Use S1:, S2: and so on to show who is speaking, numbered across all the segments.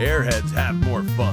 S1: Airheads have more fun.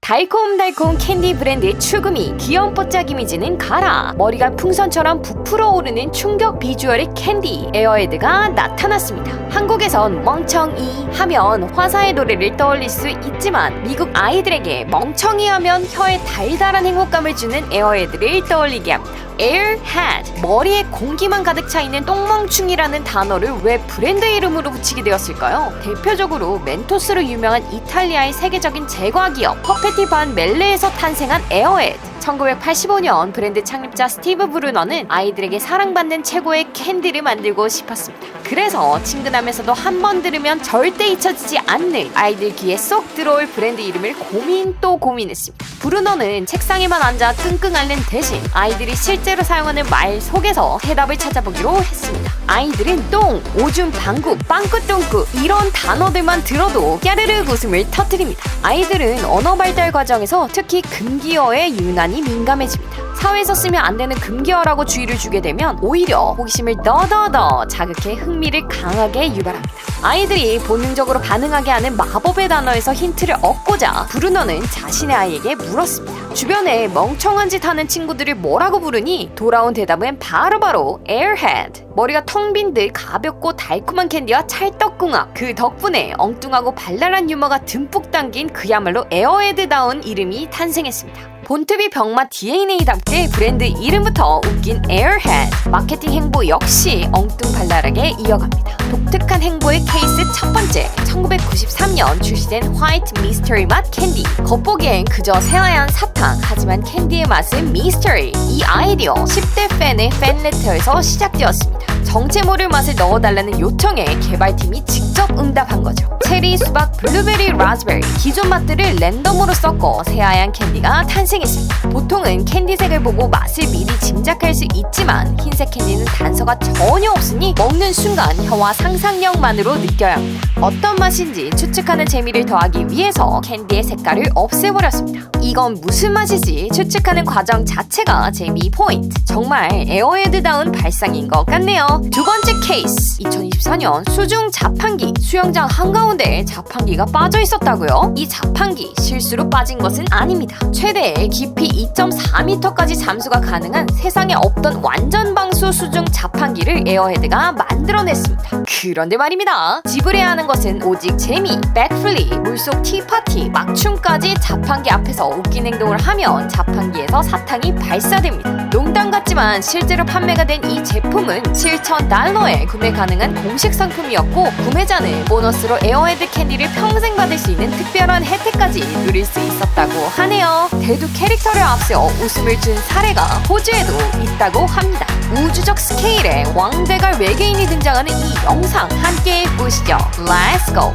S2: 달콤달콤 캔디 브랜드의 추금이 귀여운 뽀짝 이미지는 가라 머리가 풍선처럼 부풀어 오르는 충격 비주얼의 캔디 에어헤드가 나타났습니다 한국에선 멍청이 하면 화사의 노래를 떠올릴 수 있지만 미국 아이들에게 멍청이 하면 혀에 달달한 행복감을 주는 에어헤드를 떠올리게 합니다 Airhead 머리에 공기만 가득 차 있는 똥멍충이라는 단어를 왜 브랜드 이름으로 붙이게 되었을까요? 대표적으로 멘토스로 유명한 이탈리아의 세계적인 제과 기업 퍼페티 반 멜레에서 탄생한 에어헤드 1985년 브랜드 창립자 스티브 브루너는 아이들에게 사랑받는 최고의 캔디를 만들고 싶었습니다. 그래서 친근하면서도 한 번 들으면 절대 잊혀지지 않는 아이들 귀에 쏙 들어올 브랜드 이름을 고민 또 고민했습니다. 브루너는 책상에만 앉아 끙끙 앓는 대신 아이들이 실제로 사용하는 말 속에서 해답을 찾아보기로 했습니다. 아이들은 똥, 오줌, 방구, 빵꾸똥꾸 이런 단어들만 들어도 깨르르 웃음을 터뜨립니다. 아이들은 언어 발달 과정에서 특히 금기어에 유난 히 민감해집니다. 사회에서 쓰면 안 되는 금기어라고 주의를 주게 되면 오히려 호기심을 더더더 자극해 흥미를 강하게 유발합니다. 아이들이 본능적으로 반응하게 하는 마법의 단어에서 힌트를 얻고자 브루너는 자신의 아이에게 물었습니다. 주변에 멍청한 짓 하는 친구들을 뭐라고 부르니? 돌아온 대답은 바로바로 airhead. 머리가 텅 빈 듯 가볍고 달콤한 캔디와 찰떡궁합. 그 덕분에 엉뚱하고 발랄한 유머가 듬뿍 담긴 그야말로 에어헤드다운 이름이 탄생했습니다. 본투비 병맛 DNA답게 브랜드 이름부터 웃긴 Airhead 마케팅 행보 역시 엉뚱 발랄하게 이어갑니다. 독특한 행보의 케이스 첫 번째 1993년 출시된 화이트 미스터리 맛 캔디 겉보기엔 그저 새하얀 사탕 하지만 캔디의 맛은 미스터리 이 아이디어 10대 팬의 팬레터에서 시작되었습니다. 정체 모를 맛을 넣어달라는 요청에 개발팀이 직접 응답한 거죠. 체리, 수박, 블루베리, 라즈베리 기존 맛들을 랜덤으로 섞어 새하얀 캔디가 탄생했습니다. 보통은 캔디색을 보고 맛을 미리 짐작할 수 있지만 흰색 캔디는 단서가 전혀 없으니 먹는 순간 혀와 상상력만으로 느껴야 합니다. 어떤 맛인지 추측하는 재미를 더하기 위해서 캔디의 색깔을 없애버렸습니다. 이건 무슨 맛이지 추측하는 과정 자체가 재미 포인트. 정말 에어헤드다운 발상인 것 같네요. 두 번째 케이스. 2024년 수중 자판기 수영장 한가운데에 자판기가 빠져 있었다고요? 이 자판기 실수로 빠진 것은 아닙니다. 최대 깊이 2.4m까지 잠수가 가능한 세상에 없던 완전 방수 수중 자판기를 에어헤드가 만들어냈습니다. 그런데 말입니다. 지불해야 하는 것은 오직 재미, 백플리, 물속 티파티, 막춤까지 자판기 앞에서 웃긴 행동을 하면 자판기에서 사탕이 발사됩니다. 농담 같지만 실제로 판매가 된 이 제품은 7,000달러에 구매 가능한 공식 상품이었고 구매자는 보너스로 에어헤드 캔디를 평생 받을 수 있는 특별한 혜택까지 누릴 수 있었다고 하네요. 대두 캐릭터를 앞세워 웃음을 준 사례가 호주에도 있다고 합니다. 우주적 스케일의 왕대갈 외계인이 등장하는 이 영상 함께 보시죠. Let's go!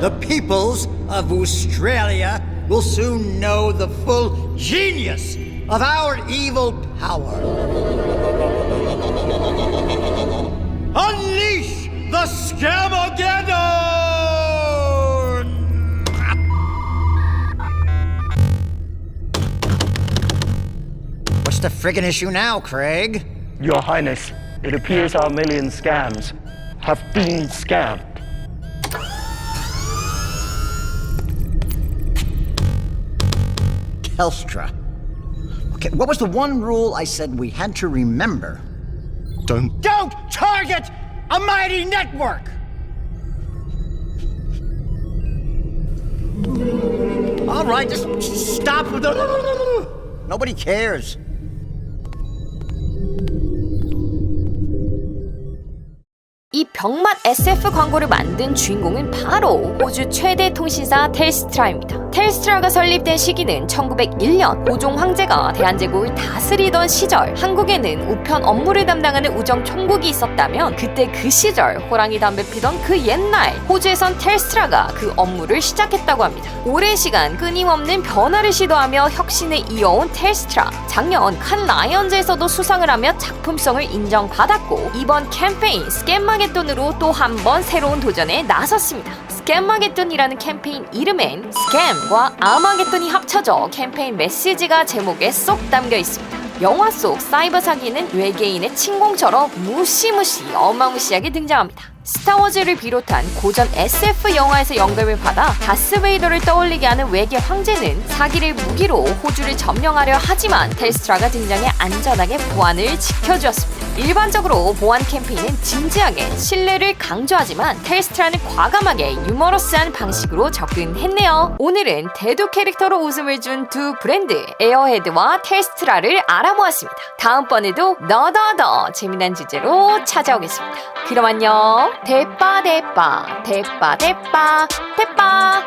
S3: The peoples of Australia will soon know the full genius of our evil power. Unleash the Scamageddon! What's the friggin' issue now, Craig?
S4: Your Highness, it appears our million scams have been scammed.
S3: Telstra. Okay, what was the one rule I said we had to remember?
S1: Don't
S3: Don't target a mighty network! All right, just stop with the. Nobody cares.
S2: 병맛 SF 광고를 만든 주인공은 바로 호주 최대 통신사 텔스트라입니다. 텔스트라가 설립된 시기는 1901년 고종 황제가 대한제국을 다스리던 시절 한국에는 우편 업무를 담당하는 우정 총국이 있었다면 그때 그 시절 호랑이 담배 피던 그 옛날 호주에선 텔스트라가 그 업무를 시작했다고 합니다. 오랜 시간 끊임없는 변화를 시도하며 혁신을 이어온 텔스트라 작년 칸 라이언즈에서도 수상을 하며 작품성을 인정받았고 이번 캠페인 스캠마게돈으로 또 한 번 새로운 도전에 나섰습니다. 스캠마게돈이라는 캠페인 이름엔 스캠과 아마게돈이 합쳐져 캠페인 메시지가 제목에 쏙 담겨 있습니다. 영화 속 사이버 사기는 외계인의 침공처럼 무시무시 어마무시하게 등장합니다. 스타워즈를 비롯한 고전 SF 영화에서 영감을 받아 다스베이더를 떠올리게 하는 외계 황제는 사기를 무기로 호주를 점령하려 하지만 텔스트라가 등장해 안전하게 보안을 지켜주었습니다. 일반적으로 보안 캠페인은 진지하게 신뢰를 강조하지만 텔스트라는 과감하게 유머러스한 방식으로 접근했네요. 오늘은 대두 캐릭터로 웃음을 준 두 브랜드 에어헤드와 텔스트라를 알아보았습니다. 다음번에도 너더더 재미난 주제로 찾아오겠습니다. 그럼 안녕. 대빠 대빠 대빠 대빠 대빠